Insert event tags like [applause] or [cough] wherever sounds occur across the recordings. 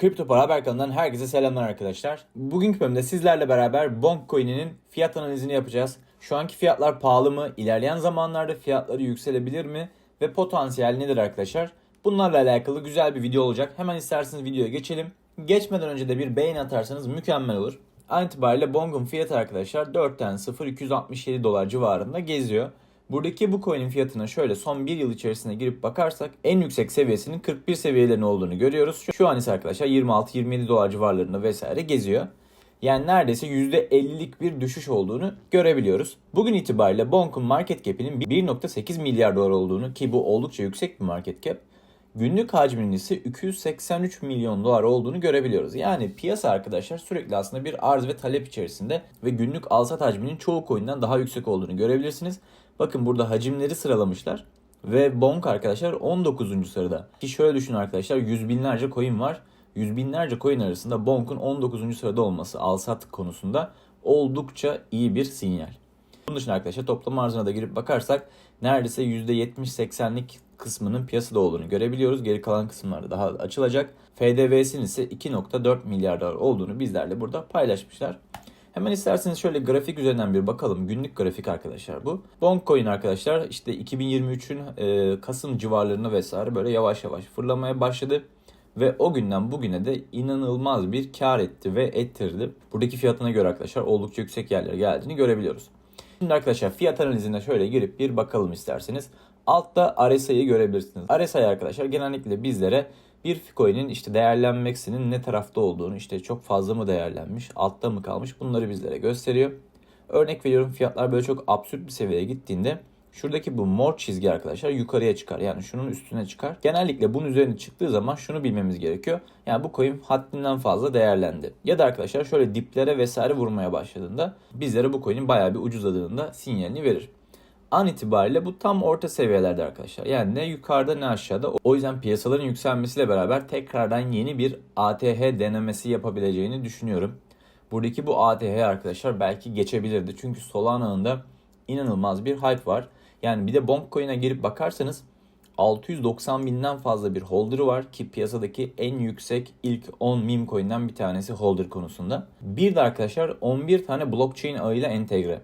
Kripto Para Haber kanalından herkese selamlar arkadaşlar. Bugünkü bölümde sizlerle beraber Bonk Coin'inin fiyat analizini yapacağız. Şu anki fiyatlar pahalı mı? İlerleyen zamanlarda fiyatları yükselebilir mi? Ve potansiyel nedir arkadaşlar? Bunlarla alakalı güzel bir video olacak. Hemen isterseniz videoya geçelim. Geçmeden önce de bir beğeni atarsanız mükemmel olur. An itibariyle Bong'un fiyatı arkadaşlar 4'ten 0 267 dolar civarında geziyor. Buradaki bu coin'in fiyatına şöyle son bir yıl içerisine girip bakarsak en yüksek seviyesinin 41 seviyelerinde olduğunu görüyoruz. Şu an ise arkadaşlar 26-27 dolar civarlarında vesaire geziyor. Yani neredeyse %50'lik bir düşüş olduğunu görebiliyoruz. Bugün itibariyle Bonk'un market cap'inin 1.8 milyar dolar olduğunu ki bu oldukça yüksek bir market cap. Günlük hacminin ise 283 milyon dolar olduğunu görebiliyoruz. Yani piyasa arkadaşlar sürekli aslında bir arz ve talep içerisinde ve günlük alsat hacminin çoğu coin'den daha yüksek olduğunu görebilirsiniz. Bakın burada hacimleri sıralamışlar. Ve Bonk arkadaşlar 19. sırada. Ki şöyle düşünün arkadaşlar yüz binlerce coin var. Yüz binlerce coin arasında Bonk'un 19. sırada olması alsat konusunda oldukça iyi bir sinyal. Bunun dışında arkadaşlar toplam arzına da girip bakarsak neredeyse %70-80'lik kısmının piyasada olduğunu görebiliyoruz. Geri kalan kısımlarda daha açılacak. FDV'sinin ise 2.4 milyar dolar olduğunu bizlerle burada paylaşmışlar. Hemen isterseniz şöyle grafik üzerinden bir bakalım. Günlük grafik arkadaşlar bu. Bondcoin arkadaşlar işte 2023'ün e, Kasım civarlarına vesaire böyle yavaş yavaş fırlamaya başladı. Ve o günden bugüne de inanılmaz bir kar etti ve ettirdi. Buradaki fiyatına göre arkadaşlar oldukça yüksek yerlere geldiğini görebiliyoruz. Şimdi arkadaşlar fiyat analizine şöyle girip bir bakalım isterseniz. Altta RSI'yi görebilirsiniz. RSI arkadaşlar genellikle bizlere bir coin'in işte değerlenmesinin ne tarafta olduğunu işte çok fazla mı değerlenmiş, altta mı kalmış bunları bizlere gösteriyor. Örnek veriyorum fiyatlar böyle çok absürt bir seviyeye gittiğinde şuradaki bu mor çizgi arkadaşlar yukarıya çıkar. Yani şunun üstüne çıkar. Genellikle bunun üzerine çıktığı zaman şunu bilmemiz gerekiyor. Yani bu coin haddinden fazla değerlendi. Ya da arkadaşlar şöyle diplere vesaire vurmaya başladığında bizlere bu coin'in bayağı bir ucuzladığında da sinyalini verir an itibariyle bu tam orta seviyelerde arkadaşlar. Yani ne yukarıda ne aşağıda. O yüzden piyasaların yükselmesiyle beraber tekrardan yeni bir ATH denemesi yapabileceğini düşünüyorum. Buradaki bu ATH arkadaşlar belki geçebilirdi. Çünkü Solana ağında inanılmaz bir hype var. Yani bir de Bonkcoin'e girip bakarsanız 690 binden fazla bir holder'ı var ki piyasadaki en yüksek ilk 10 meme coin'den bir tanesi holder konusunda. Bir de arkadaşlar 11 tane blockchain ağıyla entegre.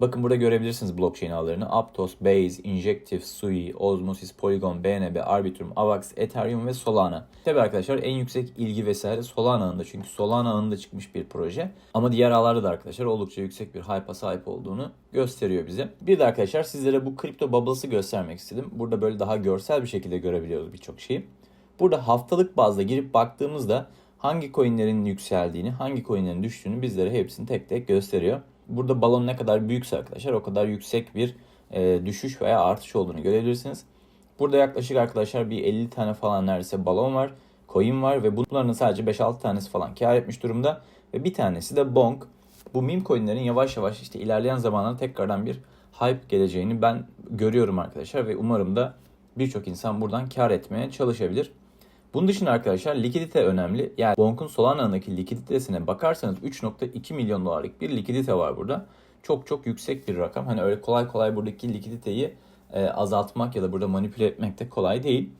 Bakın burada görebilirsiniz blockchain ağlarını. Aptos, Base, Injective, Sui, Osmosis, Polygon, BNB, Arbitrum, Avax, Ethereum ve Solana. Tabi arkadaşlar en yüksek ilgi vesaire Solana ağında. Çünkü Solana ağında çıkmış bir proje. Ama diğer ağlarda da arkadaşlar oldukça yüksek bir hype'a sahip olduğunu gösteriyor bize. Bir de arkadaşlar sizlere bu kripto bubbles'ı göstermek istedim. Burada böyle daha görsel bir şekilde görebiliyoruz birçok şeyi. Burada haftalık bazda girip baktığımızda hangi coinlerin yükseldiğini, hangi coinlerin düştüğünü bizlere hepsini tek tek gösteriyor. Burada balon ne kadar büyükse arkadaşlar o kadar yüksek bir e, düşüş veya artış olduğunu görebilirsiniz. Burada yaklaşık arkadaşlar bir 50 tane falan neredeyse balon var, coin var ve bunların sadece 5-6 tanesi falan kar etmiş durumda. Ve bir tanesi de Bonk. Bu meme coinlerin yavaş yavaş işte ilerleyen zamanlarda tekrardan bir hype geleceğini ben görüyorum arkadaşlar ve umarım da birçok insan buradan kar etmeye çalışabilir. Bunun dışında arkadaşlar likidite önemli. Yani Bonk'un Solana'daki likiditesine bakarsanız 3.2 milyon dolarlık bir likidite var burada. Çok çok yüksek bir rakam. Hani öyle kolay kolay buradaki likiditeyi e, azaltmak ya da burada manipüle etmek de kolay değil.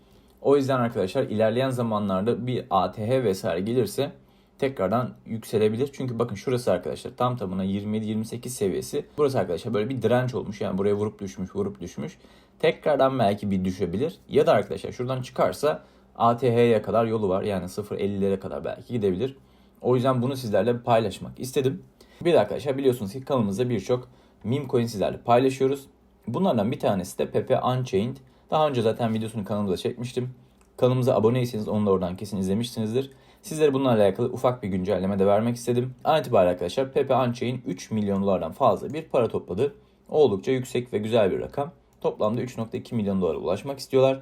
O yüzden arkadaşlar ilerleyen zamanlarda bir ATH vesaire gelirse tekrardan yükselebilir. Çünkü bakın şurası arkadaşlar tam tamına 27-28 seviyesi. Burası arkadaşlar böyle bir direnç olmuş. Yani buraya vurup düşmüş, vurup düşmüş. Tekrardan belki bir düşebilir. Ya da arkadaşlar şuradan çıkarsa ATH'ye kadar yolu var. Yani 0.50'lere kadar belki gidebilir. O yüzden bunu sizlerle paylaşmak istedim. Bir de arkadaşlar biliyorsunuz ki kanalımızda birçok meme coin sizlerle paylaşıyoruz. Bunlardan bir tanesi de Pepe Unchained. Daha önce zaten videosunu kanalımıza çekmiştim. Kanalımıza aboneyseniz onu da oradan kesin izlemişsinizdir. Sizlere bunlarla alakalı ufak bir güncelleme de vermek istedim. An itibariyle arkadaşlar Pepe Unchained 3 milyon dolardan fazla bir para topladı. Oldukça yüksek ve güzel bir rakam. Toplamda 3.2 milyon dolara ulaşmak istiyorlar.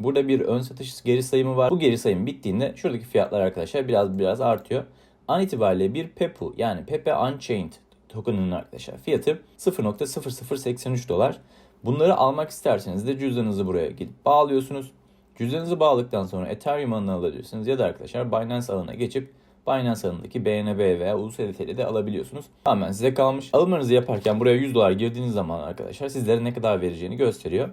Burada bir ön satış geri sayımı var. Bu geri sayım bittiğinde şuradaki fiyatlar arkadaşlar biraz biraz artıyor. An itibariyle bir PEPU yani Pepe Unchained token'ın arkadaşlar fiyatı 0.0083 dolar. Bunları almak isterseniz de cüzdanınızı buraya gidip bağlıyorsunuz. Cüzdanınızı bağladıktan sonra Ethereum ağını alabilirsiniz ya da arkadaşlar Binance ağına geçip Binance ağındaki BNB veya USDT'de de alabiliyorsunuz. Tamamen size kalmış. Alımlarınızı yaparken buraya 100 dolar girdiğiniz zaman arkadaşlar sizlere ne kadar vereceğini gösteriyor.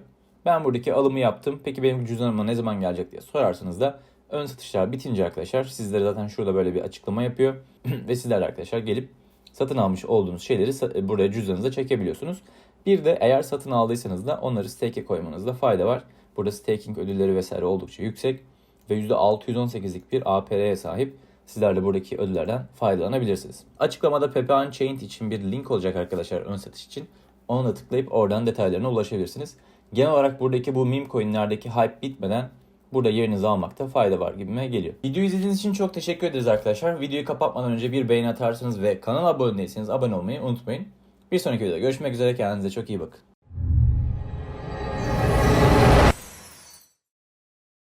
Ben buradaki alımı yaptım. Peki benim cüzdanıma ne zaman gelecek diye sorarsanız da Ön satışlar bitince arkadaşlar sizlere zaten şurada böyle bir açıklama yapıyor. [clears throat] Ve sizler arkadaşlar gelip satın almış olduğunuz şeyleri sa- buraya cüzdanınıza çekebiliyorsunuz. Bir de eğer satın aldıysanız da onları stake'e koymanızda fayda var. Burada staking ödülleri vesaire oldukça yüksek ve %618'lik bir APR'ye sahip. Sizler de buradaki ödüllerden faydalanabilirsiniz. Açıklamada Pepe Unchained için bir link olacak arkadaşlar ön satış için. Ona da tıklayıp oradan detaylarına ulaşabilirsiniz. Genel olarak buradaki bu meme coinlerdeki hype bitmeden burada yerinizi almakta fayda var gibime geliyor. Videoyu izlediğiniz için çok teşekkür ederiz arkadaşlar. Videoyu kapatmadan önce bir beğeni atarsanız ve kanala abone değilseniz abone olmayı unutmayın. Bir sonraki videoda görüşmek üzere. Kendinize çok iyi bakın.